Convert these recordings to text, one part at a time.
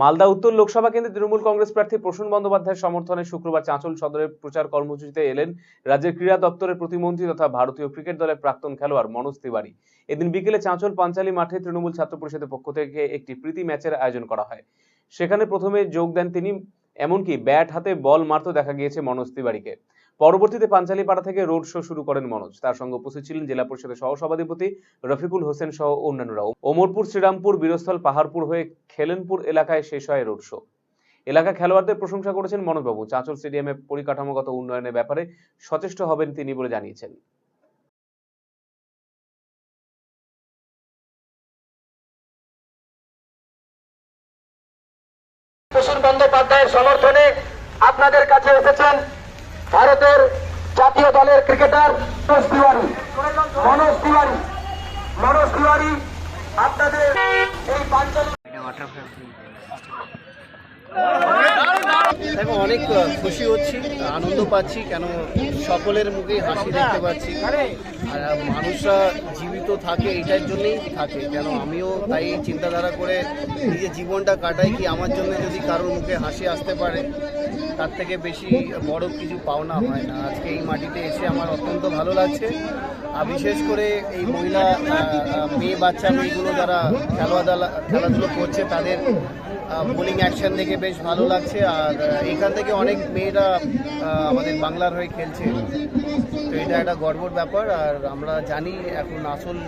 মালদা উত্তর লোকসভা কেন্দ্রে তৃণমূল কংগ্রেস প্রার্থী প্রসূন বন্দ্যোপাধ্যায়ের সমর্থনে শুক্রবার চাঁচল সদরের প্রচার কর্মসূচিতে এলেন রাজ্যের ক্রীড়া দপ্তরের প্রতিমন্ত্রী তথা ভারতীয় ক্রিকেট দলের প্রাক্তন খেলোয়াড় মনোজ তিওয়ারি। এদিন বিকেলে চাঁচল পাঞ্চালী মাঠে তৃণমূল ছাত্র পরিষদের পক্ষ থেকে একটি প্রীতি ম্যাচের আয়োজন করা হয়। সেখানে প্রথমে যোগ দেন তিনি এমনকি ব্যাট হাতে বল মারতে দেখা গিয়েছে মনোজ তিওয়ারিকে। পরবর্তীতে পাঞ্চালী পাড়া থেকে রোড শো শুরু করেন মনোজ। তার সঙ্গে উপস্থিত ছিলেন জেলা পরিষদের সহসভাধিপতি রফিকুল হোসেন সহ অন্যান্যরাও। ওমরপুর, শ্রীরামপুর, বীরস্থল, পাহাড়পুর হয়ে খেলেনপুর এলাকায় শেষ হয় রোড শো। এলাকা খেলোয়াড়দের প্রশংসা করেছেন মনোজবাবু। চাঁচল স্টেডিয়ামে পরিকাঠামোগত উন্নয়নের ব্যাপারে সচেষ্ট হবেন তিনি বলে জানিয়েছেন। বন্দ্যোপাধ্যায়ের সমর্থনে আপনাদের কাছে এসেছেন ভারতের জাতীয় দলের ক্রিকেটার মনোজ তিওয়ারি। মনোজ তিওয়ারি। মনোজ তিওয়ারি, আপনাদের এই পাঞ্চালী দেখো, অনেক খুশি হচ্ছি, আনন্দ পাচ্ছি, কেন সকলের মুখে হাসি দেখতে পাচ্ছি। আর মানুষরা জীবিত থাকে এইটার জন্যই থাকে, কেন আমিও তাই চিন্তাধারা করে নিজের জীবনটা কাটাই কি আমার জন্য যদি কারোর মুখে হাসি আসতে পারে, তার থেকে বেশি বড় কিছু পাওনা হয় না। আজকে এই মাটিতে এসে আমার অত্যন্ত ভালো লাগছে। আর বিশেষ করে এই মহিলা মেয়ে, বাচ্চা, মেয়েগুলো যারা খেলাধুলা খেলাধুলো করছে, তাদের বোলিং অ্যাকশন দেখে বেশ ভালো লাগছে। আর এখান থেকে অনেক মেয়েরা আমাদের বাংলার হয়ে খেলছে। তো এটা একটা গর্বর ব্যাপার। আর আমরা জানি এখন আসল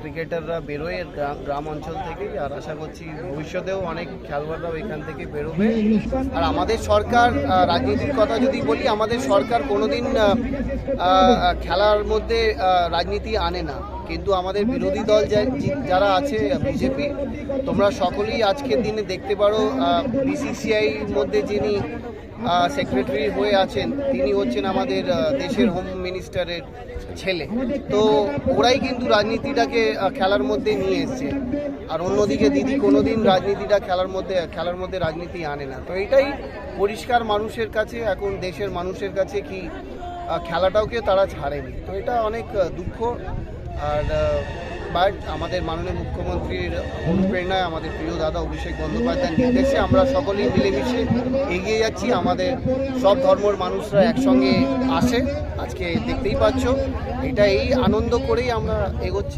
ক্রিকেটাররা বেরোয় গ্রাম অঞ্চল থেকে আর আশা করছি ভবিষ্যতেও অনেক খেলোয়াড়রাও এখান থেকে বেরোবে। আর আমাদের সরকার রাজনীতির কথা যদি বলি, আমাদের সরকার কোনোদিন খেলার মধ্যে রাজনীতি আনে না। কিন্তু আমাদের বিরোধী দল যারা আছে, বিজেপি, তোমরা সকলেই আজকের দিনে দেখতে পারো বিসিসিআই মধ্যে যিনি সেক্রেটারি হয়ে আছেন, তিনি হচ্ছেন আমাদের দেশের হোম মিনিস্টারের ছেলে। তো ওরাই কিন্তু রাজনীতিটাকে খেলার মধ্যে নিয়ে এসছে। আর অন্যদিকে দিদি কোনোদিন রাজনীতিটা খেলার মধ্যে খেলার মধ্যে রাজনীতি আনে না। তো এটাই পরিষ্কার মানুষের কাছে, এখন দেশের মানুষের কাছে কি খেলাটাওকে তারা ছাড়েনি। তো এটা অনেক দুঃখ। আর বাট আমাদের মাননীয় মুখ্যমন্ত্রীর অনুপ্রেরণায় আমাদের প্রিয় দাদা অভিষেক বন্দ্যোপাধ্যায় নির্দেশে আমরা সকলেই মিলেমিশে এগিয়ে যাচ্ছি। আমাদের সব ধর্মর মানুষরা একসঙ্গে আসে। আজকে দেখতেই পাচ্ছ, এটা এই আনন্দ করেই আমরা এগোচ্ছি।